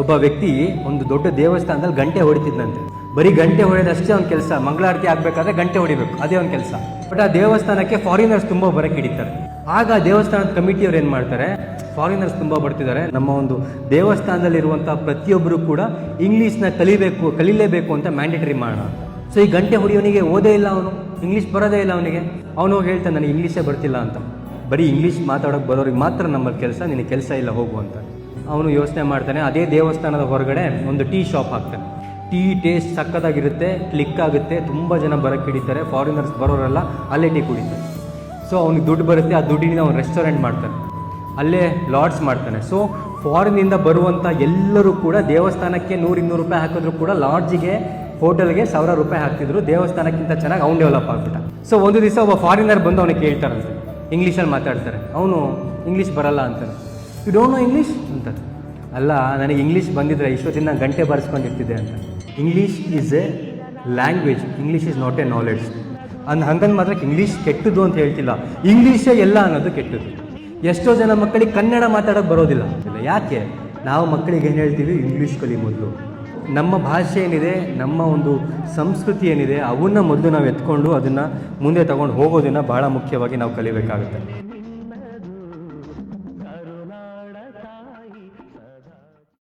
ಒಬ್ಬ ವ್ಯಕ್ತಿ ಒಂದು ದೊಡ್ಡ ದೇವಸ್ಥಾನದಲ್ಲಿ ಗಂಟೆ ಹೊಡಿತಿದ್ದಂತೆ ಬರೀ ಗಂಟೆ ಹೊಡೆಯೋದಷ್ಟೇ ಒಂದು ಕೆಲಸ. ಮಂಗಳಾರತಿ ಆಗಬೇಕಾದ್ರೆ ಗಂಟೆ ಹೊಡಿಬೇಕು. ಅದೇ ಒಂದು ಕೆಲಸ. ಬಟ್ ಆ ದೇವಸ್ಥಾನಕ್ಕೆ ಫಾರಿನರ್ಸ್ ತುಂಬ ಬರಕ್ಕೆ ಹಿಡಿತಾರೆ ಆಗ ದೇವಸ್ಥಾನದ ಕಮಿಟಿಯವ್ರು ಏನು ಮಾಡ್ತಾರೆ? ಫಾರಿನರ್ಸ್ ತುಂಬ ಬರ್ತಿದ್ದಾರೆ. ನಮ್ಮ ಒಂದು ದೇವಸ್ಥಾನದಲ್ಲಿರುವಂಥ ಪ್ರತಿಯೊಬ್ಬರು ಕೂಡ ಇಂಗ್ಲೀಷ್ನ ಕಲಿಬೇಕು, ಕಲೀಲೇಬೇಕು ಅಂತ ಮ್ಯಾಂಡೇಟರಿ ಮಾಡೋಣ. ಸೊ ಈ ಗಂಟೆ ಹೊಡಿಯೋನಿಗೆ ಓದೇ ಇಲ್ಲ ಅವನು. ಇಂಗ್ಲೀಷ್ ಬರೋದೇ ಇಲ್ಲ ಅವನಿಗೆ. ಅವನು ಹೋಗಿ ಹೇಳ್ತಾನೆ, ನನಗೆ ಇಂಗ್ಲೀಷೇ ಬರ್ತಿಲ್ಲ ಅಂತ. ಬರೀ ಇಂಗ್ಲೀಷ್ ಮಾತಾಡೋಕೆ ಬರೋರಿಗೆ ಮಾತ್ರ ನಮ್ಮಲ್ಲಿ ಕೆಲಸ, ನಿನಗೆ ಕೆಲಸ ಇಲ್ಲ, ಹೋಗು ಅಂತ. ಅವನು ಯೋಚನೆ ಮಾಡ್ತಾನೆ, ಅದೇ ದೇವಸ್ಥಾನದ ಹೊರಗಡೆ ಒಂದು ಟೀ ಶಾಪ್ ಹಾಕ್ತಾನೆ. ಟೀ ಟೇಸ್ಟ್ ಸಕ್ಕತ್ತಾಗಿರುತ್ತೆ ಕ್ಲಿಕ್ ಆಗುತ್ತೆ, ತುಂಬ ಜನ ಬರೋಕ್ಕೆ ಹಿಡಿತಾರೆ ಫಾರಿನರ್ಸ್ ಬರೋರೆಲ್ಲ ಅಲ್ಲೇ ಟೀ ಕುಡಿತಾರೆ. ಸೊ ಅವ್ನಿಗೆ ದುಡ್ಡು ಬರುತ್ತೆ, ಆ ದುಡ್ಡಿನಿಂದ ಅವ್ನು ರೆಸ್ಟೋರೆಂಟ್ ಮಾಡ್ತಾನೆ. ಅಲ್ಲೇ ಲಾಡ್ಸ್ ಮಾಡ್ತಾನೆ. ಸೊ ಫಾರಿನಿಂದ ಬರುವಂಥ ಎಲ್ಲರೂ ಕೂಡ ದೇವಸ್ಥಾನಕ್ಕೆ ನೂರು ಇನ್ನೂರು ರೂಪಾಯಿ ಹಾಕಿದ್ರು ಕೂಡ ಲಾಡ್ಜಿಗೆ ಹೋಟೆಲ್ಗೆ ಸಾವಿರ ರೂಪಾಯಿ ಹಾಕ್ತಿದ್ರು. ದೇವಸ್ಥಾನಕ್ಕಿಂತ ಚೆನ್ನಾಗಿ ಅವ್ನು ಡೆವಲಪ್ ಆಗ್ಬಿಟ್ಟ. ಸೊ ಒಂದು ದಿವಸ ಒಬ್ಬ ಫಾರಿನರ್ ಬಂದು ಅವನಿಗೆ ಕೇಳ್ತಾರಂತೆ. ಇಂಗ್ಲೀಷಲ್ಲಿ ಮಾತಾಡ್ತಾರೆ. ಅವನು ಇಂಗ್ಲೀಷ್ ಬರಲ್ಲ ಅಂತಾನೆ. ಯು ಡೋಂಟ್ ನೋ ಇಂಗ್ಲೀಷ್ ಅಂತ ಅಲ್ಲ, ನನಗೆ ಇಂಗ್ಲೀಷ್ ಬಂದಿದ್ರೆ ಇಷ್ಟೊತ್ತಿನ ಗಂಟೆ ಬಾರಿಸ್ಕೊಂಡಿರ್ತಿದ್ದೆ ಅಂತ. English is a language English is not a knowledge ಅಂದ್ ಹಂಗಂದು ಮಾತ್ರ ಇಂಗ್ಲೀಷ್ ಕೆಟ್ಟದ್ದು ಅಂತ ಹೇಳ್ತಿಲ್ಲ. ಇಂಗ್ಲೀಷೇ ಎಲ್ಲ ಅನ್ನೋದು ಕೆಟ್ಟದ್ದು. ಎಷ್ಟೋ ಜನ ಮಕ್ಕಳಿಗೆ ಕನ್ನಡ ಮಾತಾಡೋಕೆ ಬರೋದಿಲ್ಲ. ಇಲ್ಲ, ಯಾಕೆ? ನಾವು ಮಕ್ಕಳಿಗೆ ಏನು ಹೇಳ್ತೀವಿ? ಇಂಗ್ಲೀಷ್ ಕಲಿ ಮೊದಲು. ನಮ್ಮ ಭಾಷೆ ಏನಿದೆ? ನಮ್ಮ ಒಂದು ಸಂಸ್ಕೃತಿ ಏನಿದೆ? ಅವನ್ನ ಮೊದಲು ನಾವು ಎತ್ಕೊಂಡು ಅದನ್ನು ಮುಂದೆ ತಗೊಂಡು ಹೋಗೋದನ್ನು ಭಾಳ ಮುಖ್ಯವಾಗಿ ನಾವು ಕಲಿಬೇಕಾಗುತ್ತೆ.